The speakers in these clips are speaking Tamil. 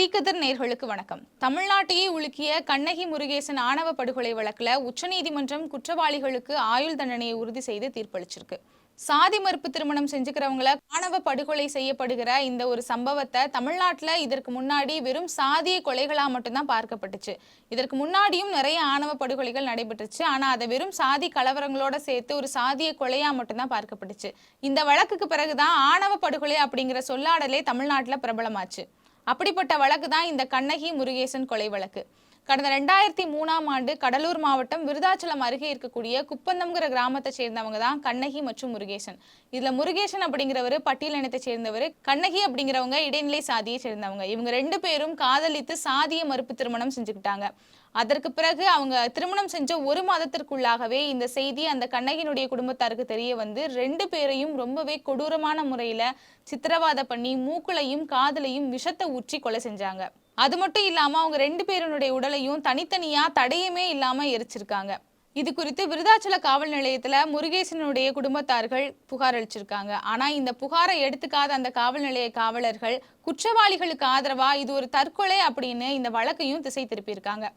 தீக்கதிர் நேர்களுக்கு வணக்கம். தமிழ்நாட்டையே உலுக்கிய கண்ணகி முருகேசன் ஆணவ படுகொலை வழக்கில் உச்சநீதிமன்றம் குற்றவாளிகளுக்கு ஆயுள் தண்டனையை உறுதி செய்து தீர்ப்பளிச்சிருக்கு. சாதி மறுப்பு திருமணம் செஞ்சுக்கிறவங்கள ஆணவ படுகொலை செய்யப்படுகிற இந்த ஒரு சம்பவத்தை தமிழ்நாட்டில் இதற்கு முன்னாடி வெறும் சாதிய கொலைகளா மட்டும்தான் பார்க்கப்பட்டுச்சு. இதற்கு முன்னாடியும் நிறைய ஆணவ படுகொலைகள் நடைபெற்றுச்சு. ஆனா அதை வெறும் சாதி கலவரங்களோட சேர்த்து ஒரு சாதிய கொலையா மட்டும்தான் பார்க்கப்பட்டுச்சு. இந்த வழக்குக்கு பிறகுதான் ஆணவ படுகொலை அப்படிங்கிற சொல்லாடலே தமிழ்நாட்டில் பிரபலமாச்சு. அப்படிப்பட்ட வழக்கு தான் இந்த கண்ணகி முருகேசன் கொலை வழக்கு. கடந்த ரெண்டாயிரத்தி மூணாம் ஆண்டு கடலூர் மாவட்டம் விருதாச்சலம் அருகே இருக்கக்கூடிய குப்பந்தம்ங்கிற கிராமத்தை சேர்ந்தவங்க தான் கண்ணகி மற்றும் முருகேசன். இதுல முருகேசன் அப்படிங்கிறவர் பட்டியலினத்தை சேர்ந்தவர் கண்ணகி அப்படிங்கிறவங்க இடைநிலை சாதியை சேர்ந்தவங்க. இவங்க ரெண்டு பேரும் காதலித்து சாதிய மறுப்பு திருமணம் செஞ்சுக்கிட்டாங்க. அதற்கு பிறகு அவங்க திருமணம் செஞ்ச ஒரு மாதத்திற்குள்ளாகவே இந்த செய்தி அந்த கண்ணகியினுடைய குடும்பத்தாருக்கு தெரிய வந்து ரெண்டு பேரையும் ரொம்பவே கொடூரமான முறையில சித்திரவாத பண்ணி மூக்குலையும் காதலையும் விஷத்தை ஊற்றி கொலை செஞ்சாங்க. அது மட்டும் இல்லாம அவங்க ரெண்டு பேருனுடைய உடலையும் தனித்தனியா தடையுமே இல்லாம எரிச்சிருக்காங்க. இது குறித்து விருதாச்சல காவல் நிலையத்துல முருகேசனுடைய குடும்பத்தார்கள் புகார் அளிச்சிருக்காங்க. ஆனா இந்த புகாரை எடுத்துக்காத அந்த காவல் நிலைய காவலர்கள் குற்றவாளிகளுக்கு ஆதரவா இது ஒரு தற்கொலை அப்படின்னு இந்த வழக்கையும் திசை திருப்பியிருக்காங்க.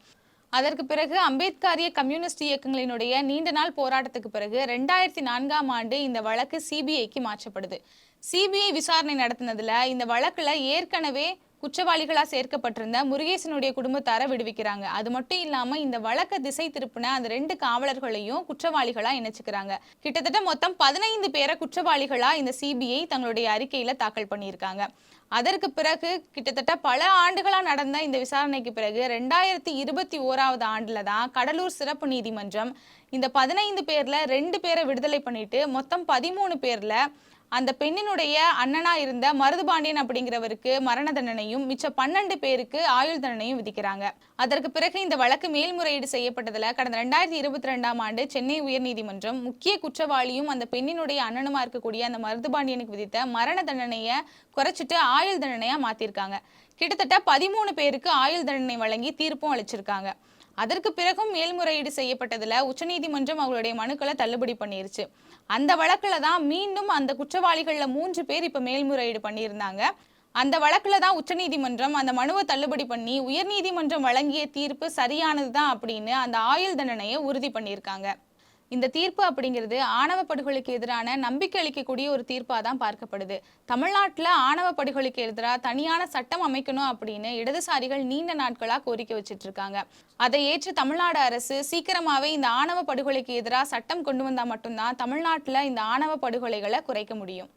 அதற்கு பிறகு அம்பேத்காரிய கம்யூனிஸ்ட் இயக்கங்களினுடைய நீண்ட நாள் போராட்டத்துக்கு பிறகு ரெண்டாயிரத்தி நான்காம் ஆண்டு இந்த வழக்கு சிபிஐக்கு மாற்றப்படுது. சிபிஐ விசாரணை நடத்தினதுல இந்த வழக்குல ஏற்கனவே குற்றவாளிகளாக சேர்க்கப்பட்டிருந்த முருகேசனுடைய குடும்பத்தாரை விடுவிக்கிறாங்க. அது மட்டும் இல்லாமல் இந்த வழக்க திசை திருப்பின அந்த ரெண்டு காவலர்களையும் குற்றவாளிகளாக இணைச்சிக்கிறாங்க. கிட்டத்தட்ட மொத்தம் பதினைந்து பேரை குற்றவாளிகளாக இந்த சிபிஐ தங்களுடைய அறிக்கையில் தாக்கல் பண்ணியிருக்காங்க. அதற்கு பிறகு கிட்டத்தட்ட பல ஆண்டுகளாக நடந்த இந்த விசாரணைக்கு பிறகு ரெண்டாயிரத்தி இருபத்தி ஓராவது ஆண்டில் தான் கடலூர் சிறப்பு நீதிமன்றம் இந்த பதினைந்து பேரில் ரெண்டு பேரை விடுதலை பண்ணிட்டு மொத்தம் பதிமூணு பேரில் அந்த பெண்ணினுடைய அண்ணனா இருந்த மருதுபாண்டியன் அப்படிங்கிறவருக்கு மரண தண்டனையும் மிச்ச பன்னெண்டு பேருக்கு ஆயுள் தண்டனையும் விதிக்கிறாங்க. அதற்கு பிறகு இந்த வழக்கு மேல்முறையீடு செய்யப்பட்டதுல கடந்த ரெண்டாயிரத்தி இருபத்தி ரெண்டாம் ஆண்டு சென்னை உயர்நீதிமன்றம் முக்கிய குற்றவாளியும் அந்த பெண்ணினுடைய அண்ணனுமா இருக்கக்கூடிய அந்த மருதுபாண்டியனுக்கு விதித்த மரண தண்டனையை குறைச்சிட்டு ஆயுள் தண்டனையா மாத்திருக்காங்க. கிட்டத்தட்ட பதிமூணு பேருக்கு ஆயுள் தண்டனை வழங்கி தீர்ப்பும் அளிச்சிருக்காங்க. அதற்கு பிறகும் மேல்முறையீடு செய்யப்பட்டதில் உச்சநீதிமன்றம் அவங்களுடைய மனுக்களை தள்ளுபடி பண்ணிருச்சு. அந்த வழக்கில் தான் மீண்டும் அந்த குற்றவாளிகளில் மூன்று பேர் இப்போ மேல்முறையீடு பண்ணியிருந்தாங்க. அந்த வழக்கில் தான் உச்சநீதிமன்றம் அந்த மனுவை தள்ளுபடி பண்ணி உயர்நீதிமன்றம் வழங்கிய தீர்ப்பு சரியானது தான் அப்படின்னு அந்த ஆயுள் தண்டனையை உறுதி பண்ணியிருக்காங்க. இந்த தீர்ப்பு அப்படிங்கிறது ஆணவ படுகொலைக்கு எதிரான நம்பிக்கை அளிக்கக்கூடிய ஒரு தீர்ப்பாக தான் பார்க்கப்படுது. தமிழ்நாட்டில் ஆணவ படுகொலைக்கு எதிராக தனியான சட்டம் அமைக்கணும் அப்படின்னு இடதுசாரிகள் நீண்ட நாட்களாக கோரிக்கை வச்சுட்டு இருக்காங்க அதை ஏற்று தமிழ்நாடு அரசு சீக்கிரமாகவே இந்த ஆணவ படுகொலைக்கு எதிராக சட்டம் கொண்டு வந்தால் மட்டும்தான் தமிழ்நாட்டில் இந்த ஆணவ படுகொலைகளை குறைக்க முடியும்.